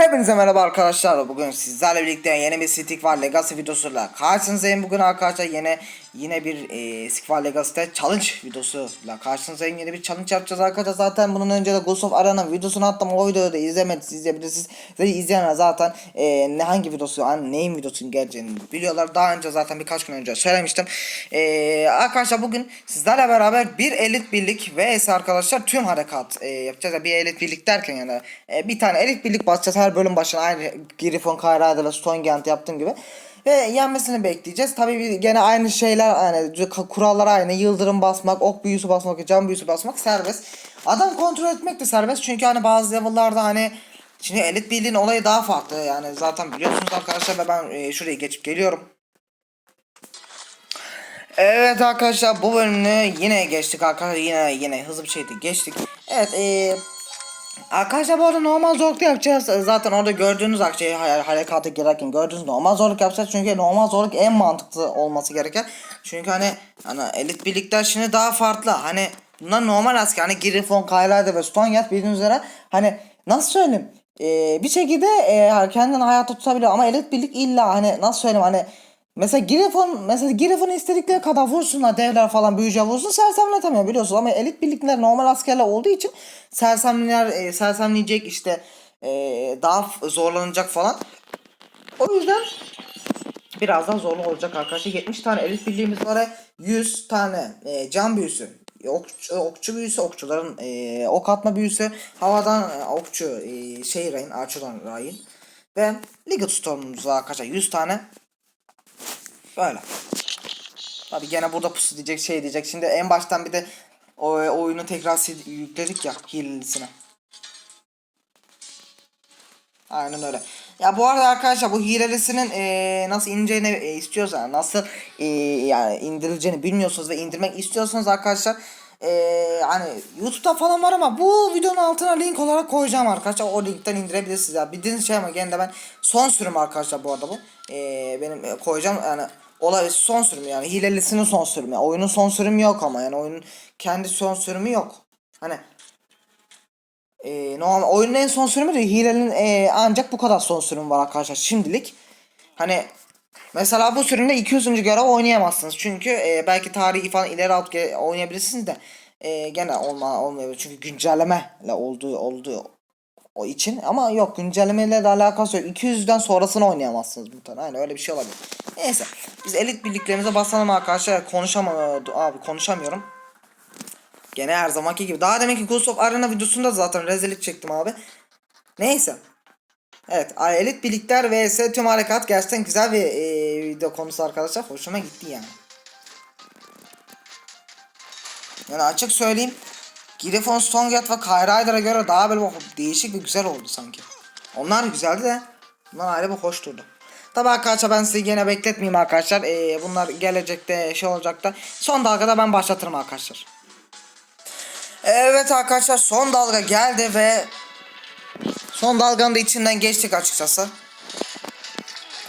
Hepinize merhaba arkadaşlar. Bugün sizlerle birlikte yeni bir Stick var Legacy videosuyla karşınızdayım. Bugün arkadaşlar yine yine bir e, Stick var Legacy'de challenge videosuyla karşınızdayım. Yeni bir challenge yapacağız arkadaşlar. Zaten bunun önce de Ghost of Arana videosunu attım. O videoyu da izlemediniz izleyebilirsiniz. Ve izleyenler zaten e, ne hangi videosu, hani neyin videosunun geleceğini biliyorlar. Daha önce zaten birkaç gün önce söylemiştim. E, arkadaşlar bugün sizlerle beraber bir elit birlik vs arkadaşlar tüm harekat e, yapacağız. Bir elit birlik derken yani e, bir tane elit birlik basacağız her bölüm başına aynı Griffon, Kayra'da ve Stonegant yaptığım gibi. Ve yenmesini bekleyeceğiz. Tabii gene aynı şeyler hani kurallar aynı. Yıldırım basmak, ok büyüsü basmak, cam büyüsü basmak serbest. Adam kontrol etmek de serbest. Çünkü hani bazı level'larda hani Şimdi elit birliğin olayı daha farklı yani zaten biliyorsunuz arkadaşlar ve ben e, şuraya geçip geliyorum. Evet arkadaşlar bu bölümünü yine geçtik arkadaşlar yine yine hızlı bir şeydi geçtik. Evet eee Arkadaşlar bu arada normal zorluk yapacağız. Zaten orada gördüğünüz hay- harekata girerken gördüğünüz normal zorluk yapacağız. Çünkü normal zorluk en mantıklı olması gereken. Çünkü hani hani elit birlikler şimdi daha farklı. Hani bunlar normal asker. Hani Griffon, Kayla'da ve Stonyard bildiğiniz üzere hani nasıl söyleyeyim? Ee, bir şekilde e, kendini hayatta tutabiliyor ama elit birlik illa hani nasıl söyleyeyim hani Mesela Griffon, mesela Griffon'u istedikleri kadar vursunlar devler falan büyüce vursun sersemletemiyor biliyorsun ama elit birlikler normal askerler olduğu için sersemler e, sersemleyecek işte e, daha zorlanacak falan. O yüzden biraz daha zorlu olacak arkadaşlar. 70 tane elit birliğimiz var. 100 tane e, can büyüsü. Okçu, okçu büyüsü, okçuların e, ok atma büyüsü, havadan e, okçu e, şey rain, archer'dan rain ve Legat Storm'umuz var arkadaşlar 100 tane Böyle. Tabi gene burada pusu diyecek şey diyecek. Şimdi en baştan bir de o oyunu tekrar yükledik ya hilelisine. Aynen öyle. Ya bu arada arkadaşlar bu hilelisinin eee, nasıl ineceğini e, istiyorsanız nasıl e, yani indirileceğini bilmiyorsunuz ve indirmek istiyorsanız arkadaşlar eee, hani YouTube'da falan var ama bu videonun altına link olarak koyacağım arkadaşlar. O linkten indirebilirsiniz ya. Bildiğiniz şey ama gene de ben son sürüm arkadaşlar bu arada bu. Eee, benim e, koyacağım yani olay son sürüm yani hilelisinin son sürümü. Oyunun son sürümü yok ama yani oyunun kendi son sürümü yok. Hani e, normal oyunun en son sürümü de hilenin e, ancak bu kadar son sürüm var arkadaşlar şimdilik. Hani mesela bu sürümde 200. görev oynayamazsınız. Çünkü e, belki tarihi falan ileri ge- oynayabilirsiniz de e, gene olma olmayabilir. Çünkü güncellemeyle olduğu olduğu o için ama yok güncellemeyle de alakası yok. 200'den sonrasını oynayamazsınız muhtemelen. Aynen öyle bir şey olabilir. Neyse biz elit birliklerimize basalım arkadaşlar. Konuşamam abi konuşamıyorum. Gene her zamanki gibi. Daha demek ki Ghost of Arena videosunda zaten rezillik çektim abi. Neyse. Evet elit birlikler vs tüm harekat gerçekten güzel bir e, video konusu arkadaşlar. Hoşuma gitti yani. Yani açık söyleyeyim. Griffon, Stonegate ve Kyraider'a göre daha böyle değişik ve güzel oldu sanki. Onlar güzeldi de bunlar ayrı bir hoş durdu. Tabi arkadaşlar ben sizi yine bekletmeyeyim arkadaşlar. Ee, bunlar gelecekte şey olacak da son dalgada ben başlatırım arkadaşlar. Evet arkadaşlar son dalga geldi ve son dalganın da içinden geçtik açıkçası.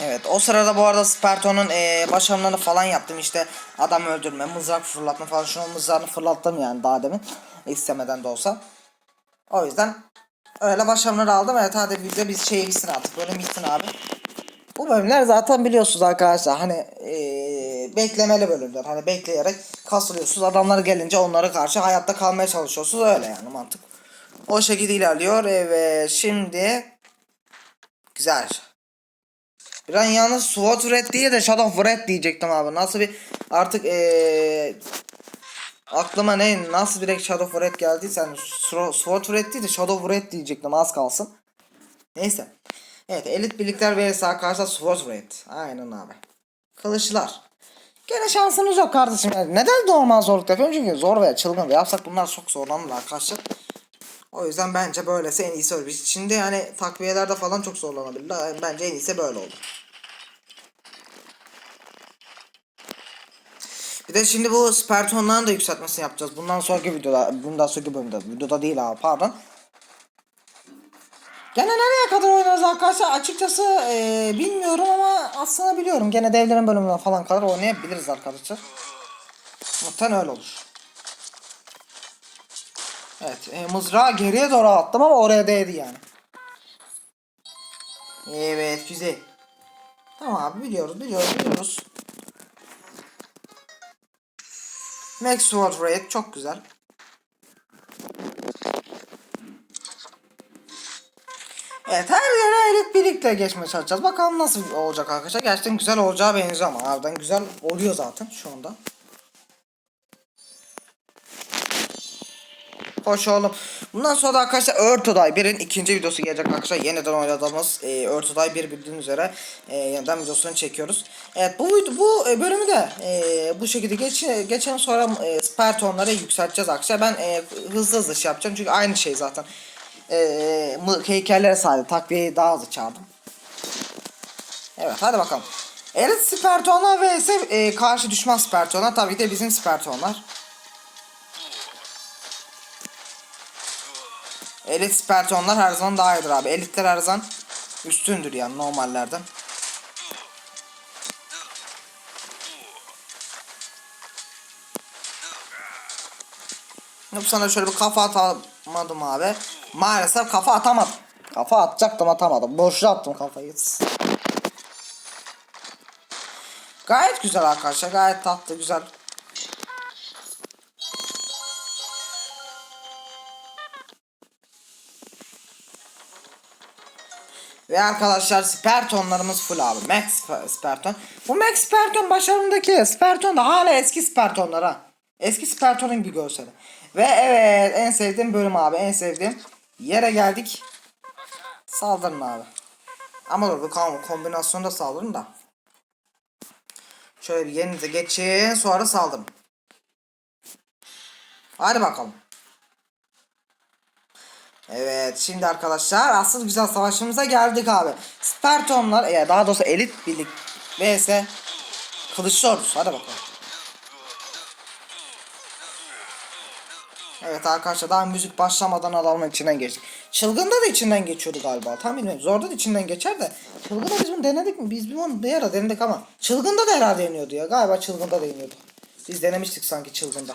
Evet o sırada bu arada Sparton'un eee başarılarını falan yaptım işte adam öldürme, mızrak fırlatma falan şunun mızrağını fırlattım yani daha demin istemeden de olsa. O yüzden öyle başarıları aldım evet hadi bir de biz şey bitsin artık bölüm bitsin abi. Bu bölümler zaten biliyorsunuz arkadaşlar hani eee, beklemeli bölümler hani bekleyerek kasılıyorsunuz adamlar gelince onlara karşı hayatta kalmaya çalışıyorsunuz öyle yani mantık. O şekilde ilerliyor evet şimdi güzel. Bir an yalnız SWAT Red diye de Shadow Red diyecektim abi. Nasıl bir artık eee aklıma ne nasıl direkt Shadow Red geldiyse yani SWAT Red değil de Shadow Red diyecektim az kalsın. Neyse. Evet elit birlikler vs arkadaşlar SWAT Red. Aynen abi. Kılıçlar. Gene şansınız yok kardeşim. Neden normal zorluk yapıyorum? Çünkü zor veya çılgın ve yapsak bunlar çok zorlanır arkadaşlar. O yüzden bence böylesi en iyisi öyle. Şimdi yani takviyelerde falan çok zorlanabilirler. Bence en iyisi böyle oldu. Bir de şimdi bu Sparton'ların da yükseltmesini yapacağız. Bundan sonraki videoda, bundan sonraki bölümde. Videoda değil abi pardon. Gene nereye kadar oynarız arkadaşlar? Açıkçası eee, bilmiyorum ama aslında biliyorum. Gene devlerin bölümüne falan kadar oynayabiliriz arkadaşlar. Muhtemelen öyle olur. Evet, e, mızrağı geriye doğru attım ama oraya değdi yani. Evet güzel. Tamam abi biliyoruz biliyoruz biliyoruz. Max Sword Raid çok güzel. Evet her yere elit birlikte geçmeye çalışacağız. Bakalım nasıl olacak arkadaşlar. Gerçekten güzel olacağı benziyor ama harbiden güzel oluyor zaten şu anda. Hoş oğlum. Bundan sonra da arkadaşlar Earth Oday 1'in ikinci videosu gelecek arkadaşlar. Yeniden oynadığımız e, Earth Oday 1 bildiğiniz üzere e, yeniden videosunu çekiyoruz. Evet bu bu e, bölümü de e, bu şekilde geç, geçen sonra e, Spartonları yükselteceğiz arkadaşlar. Ben e, hızlı hızlı şey yapacağım çünkü aynı şey zaten. E, heykellere sadece takviyeyi daha hızlı çağırdım. Evet hadi bakalım. Elit Spartonlar vs e, karşı düşman Spartonlar tabii ki de bizim Spartonlar. Elit Spartonlar her zaman daha iyidir abi. Elitler her zaman üstündür yani normallerden. Yok sana şöyle bir kafa atamadım abi. Maalesef kafa atamadım. Kafa atacaktım atamadım. Boşuna attım kafayı. Gayet güzel arkadaşlar. Gayet tatlı güzel. Ve arkadaşlar Spartonlarımız full abi. Max Sp- Sparton. Bu Max Sparton başarımdaki Sparton da hala eski Spartonlar ha. Eski Sparton'un bir görseli. Ve evet en sevdiğim bölüm abi. En sevdiğim yere geldik. Saldırın abi. Ama dur bu kom- kombinasyonda saldırın da. Şöyle bir yerinize geçin sonra saldırın. Hadi bakalım. Evet şimdi arkadaşlar asıl güzel savaşımıza geldik abi. Spartonlar ya daha doğrusu elit birlik vs Kılıçlı ordusu hadi bakalım. Evet arkadaşlar daha müzik başlamadan adamın içinden geçtik. Çılgında da içinden geçiyordu galiba. Tam bilmiyorum. Zorda da içinden geçer de. Çılgında biz bunu denedik mi? Biz bunu bir ara denedik ama. Çılgında da herhalde yeniyordu ya. Galiba çılgında da yeniyordu. Biz denemiştik sanki çılgında.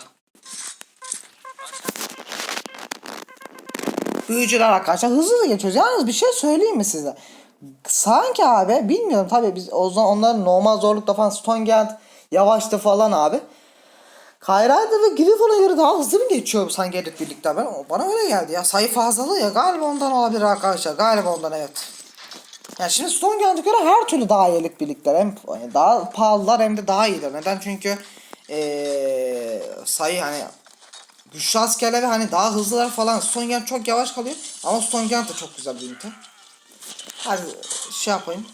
Büyücüler arkadaşlar hızlı da geçiyoruz. Yalnız bir şey söyleyeyim mi size? Sanki abi bilmiyorum tabii biz o zaman onların normal zorlukta falan Stonegate yavaştı falan abi. Kayra'da ve Griffon'a göre daha hızlı mı geçiyor sanki Elit birlikte ben bana öyle geldi ya sayı fazlalığı ya galiba ondan olabilir arkadaşlar galiba ondan evet. Ya şimdi Stonegate'a göre her türlü daha iyi Elit birlikler hem yani daha pahalılar hem de daha iyiler neden çünkü ee, sayı hani güçlü askerler ve hani daha hızlılar falan Stonegate çok yavaş kalıyor ama Stonegate de çok güzel bir ünite. Hadi şey yapayım.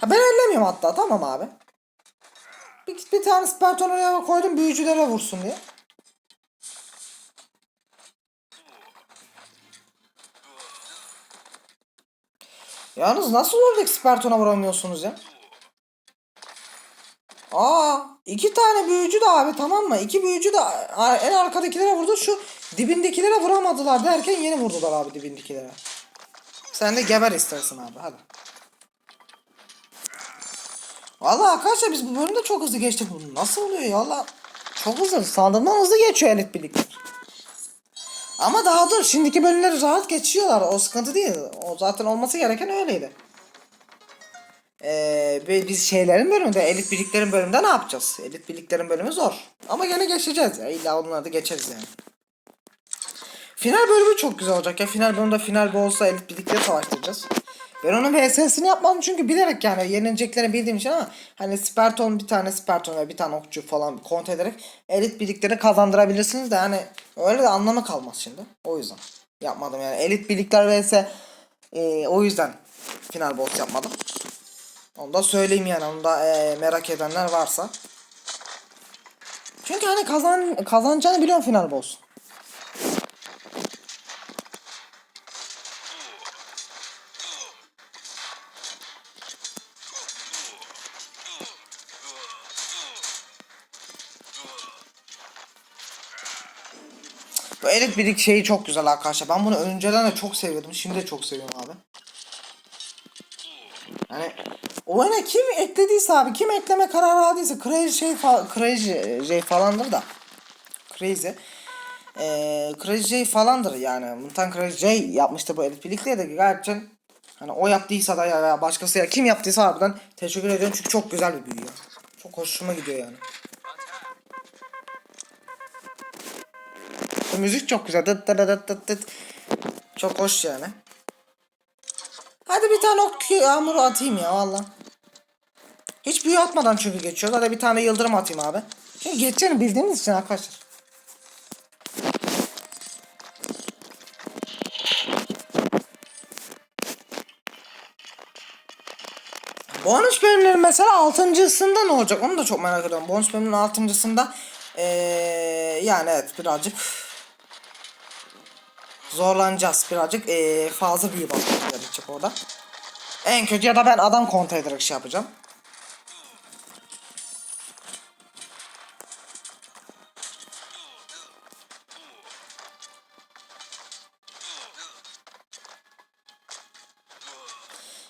Ha ben ellemiyorum hatta tamam abi. Bir, bir tane Spartan oraya koydum büyücülere vursun diye. Yalnız nasıl oradaki Spartan'a vuramıyorsunuz ya? Aa, iki tane büyücü de abi tamam mı? İki büyücü de en arkadakilere vurdu. Şu dibindekilere vuramadılar derken yeni vurdular abi dibindekilere. Sen de geber istersin abi hadi. Valla arkadaşlar biz bu bölümde çok hızlı geçtik. Bu nasıl oluyor ya valla? Çok hızlı. Sandığımdan hızlı geçiyor elit birlikler. Ama daha dur şimdiki bölümleri rahat geçiyorlar. O sıkıntı değil. O zaten olması gereken öyleydi. Ee, bi- biz şeylerin bölümünde, elit birliklerin bölümünde ne yapacağız? Elit birliklerin bölümü zor. Ama gene geçeceğiz ya. İlla onları da geçeriz yani. Final bölümü çok güzel olacak ya. Final bölümünde final olsa elit birlikleri savaştıracağız. Ben onun VS'sini yapmadım çünkü bilerek yani yenileceklerini bildiğim için ama hani Sparton bir tane Sparton ve bir tane okçu falan kontrol ederek elit birlikleri kazandırabilirsiniz de yani öyle de anlamı kalmaz şimdi. O yüzden yapmadım yani elit birlikler vs e, o yüzden final boss yapmadım. Onu da söyleyeyim yani onu da e, merak edenler varsa. Çünkü hani kazan kazanacağını biliyorum final boss. Bu elit birlik şeyi çok güzel arkadaşlar. Ben bunu önceden de çok seviyordum. Şimdi de çok seviyorum abi. Yani oyuna kim eklediyse abi kim ekleme kararı aldıysa crazy şey fa crazy şey falandır da. Crazy. Ee, crazy şey falandır yani. Mutant crazy şey yapmıştı bu elit birlikte de gerçekten Hani o yaptıysa da ya veya başkası ya kim yaptıysa harbiden teşekkür ediyorum çünkü çok güzel bir büyü ya. Çok hoşuma gidiyor yani. Müzik çok güzel. Dıt dıt dıt dıt dıt. Çok hoş yani. Hadi bir tane ok yağmuru atayım ya valla. Hiç büyü atmadan çünkü geçiyor. Hadi bir tane yıldırım atayım abi. Çünkü geçeceğini bildiğimiz için arkadaşlar. Bonus bölümlerin mesela altıncısında ne olacak onu da çok merak ediyorum. Bonus bölümün altıncısında ee, yani evet birazcık zorlanacağız birazcık ee, fazla büyü basmamız gerekecek orada. En kötü ya da ben adam kontrol ederek şey yapacağım.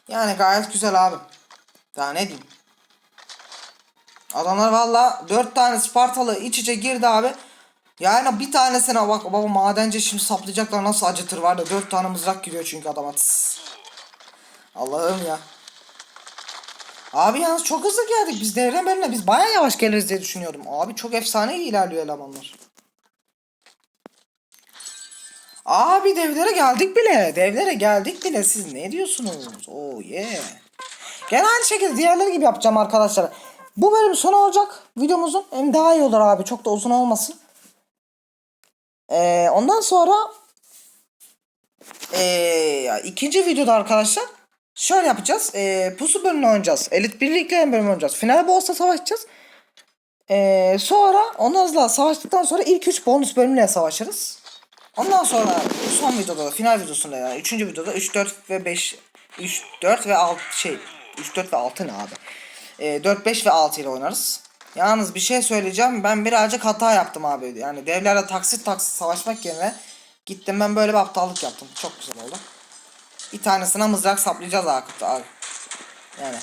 Yani gayet güzel abi. Daha ne diyeyim. Adamlar valla 4 tane Spartalı iç içe girdi abi. Yani bir tanesine bak baba madenci şimdi saplayacaklar nasıl acıtır var da 4 tane mızrak giriyor çünkü adama. Allah'ım ya. Abi yalnız çok hızlı geldik biz devre bölümüne biz baya yavaş geliriz diye düşünüyordum. Abi çok efsane ilerliyor elemanlar. Abi devlere geldik bile. Devlere geldik bile. Siz ne diyorsunuz? Oh yeah. Gene aynı şekilde diğerleri gibi yapacağım arkadaşlar. Bu bölüm sonu olacak videomuzun. Hem daha iyi olur abi. Çok da uzun olmasın. Ee, ondan sonra ee, ikinci videoda arkadaşlar şöyle yapacağız. Ee, pusu bölümünü oynayacağız. Elit birliklerin bölümünü oynayacağız. Final boss'ta savaşacağız. Ee, sonra onlarla savaştıktan sonra ilk 3 bonus bölümle savaşırız. Ondan sonra son videoda da final videosunda yani 3. videoda 3 4 ve 5 3 4 ve 6 şey 3 4 ve 6 ne abi? Ee, 4 5 ve 6 ile oynarız. Yalnız bir şey söyleyeceğim. Ben birazcık hata yaptım abi. Yani devlerle taksit taksit savaşmak yerine gittim ben böyle bir aptallık yaptım. Çok güzel oldu. Bir tanesine mızrak saplayacağız abi. Yani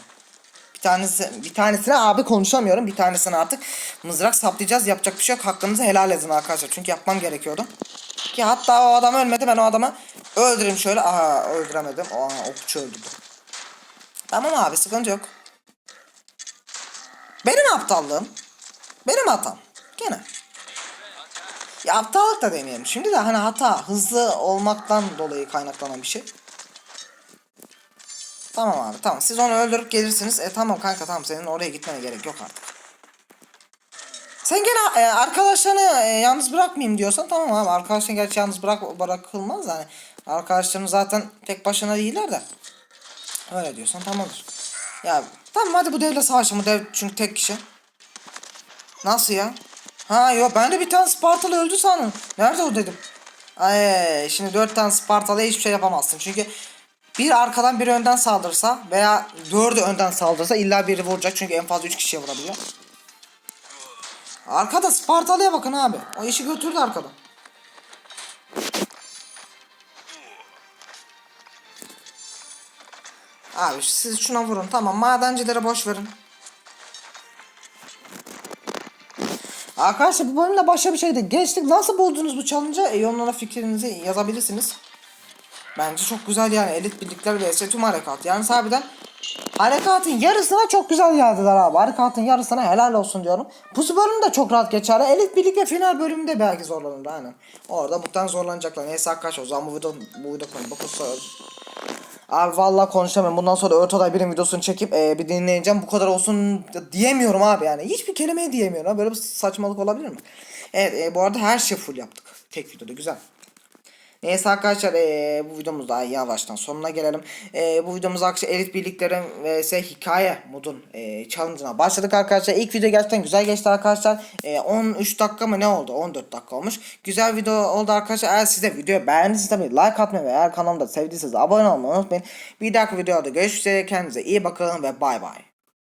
bir tanesi bir tanesine abi konuşamıyorum. Bir tanesine artık mızrak saplayacağız. Yapacak bir şey yok. Hakkınızı helal edin arkadaşlar. Çünkü yapmam gerekiyordu. Ki hatta o adam ölmedi. Ben o adamı öldüreyim şöyle. Aha öldüremedim. Aha okçu öldürdü. Tamam abi sıkıntı yok. Benim aptallığım. Benim hatam. Gene. Ya aptallık da demeyelim. Şimdi de hani hata hızlı olmaktan dolayı kaynaklanan bir şey. Tamam abi tamam. Siz onu öldürüp gelirsiniz. E tamam kanka tamam senin oraya gitmene gerek yok artık. Sen gene e, arkadaşlarını e, yalnız bırakmayayım diyorsan tamam abi. Arkadaşların gerçi yalnız bırak bırakılmaz yani. Arkadaşların zaten tek başına değiller de. Öyle diyorsan tamamdır. Ya tamam hadi bu devle savaşın. Bu dev çünkü tek kişi. Nasıl ya? Ha yok ben de bir tane Spartalı öldü sandım. Nerede o dedim. Ay şimdi dört tane Spartalı hiçbir şey yapamazsın. Çünkü bir arkadan biri önden saldırsa veya dördü önden saldırsa illa biri vuracak. Çünkü en fazla üç kişiye vurabiliyor. Arkada Spartalı'ya bakın abi. O işi götürdü arkada. Abi siz şuna vurun. Tamam madencilere boş verin. Arkadaşlar bu bölümde başka bir şeydi. Geçtik. Nasıl buldunuz bu challenge'ı? E, yorumlara fikrinizi yazabilirsiniz. Bence çok güzel yani. Elit birlikler vs tüm harekat. Yani harbiden harekatın yarısına çok güzel geldiler abi. Harekatın yarısına helal olsun diyorum. Bu bölüm de çok rahat geçer. Elit birlik ve final bölümünde belki zorlanır aynen. Orada muhtemelen zorlanacaklar. Neyse arkadaşlar o zaman bu video bu video konu bakın Abi vallahi konuşamıyorum. Bundan sonra Örtoday birim videosunu çekip e, bir dinleyeceğim. Bu kadar olsun diyemiyorum abi yani. Hiçbir kelime diyemiyorum. Böyle bir saçmalık olabilir mi? Evet e, bu arada her şey full yaptık. Tek videoda güzel. Neyse arkadaşlar e, bu videomuz daha yavaştan sonuna gelelim. E, bu videomuz arkadaşlar elit birliklerin vs hikaye modun e, challenge'ına başladık arkadaşlar. İlk video gerçekten güzel geçti arkadaşlar. E, 13 dakika mı ne oldu? 14 dakika olmuş. Güzel video oldu arkadaşlar. Eğer siz de videoyu beğendiyseniz tabii like atmayı ve eğer kanalımda sevdiyseniz abone olmayı unutmayın. Bir dahaki videoda görüşürüz. Kendinize iyi bakın ve bay bay.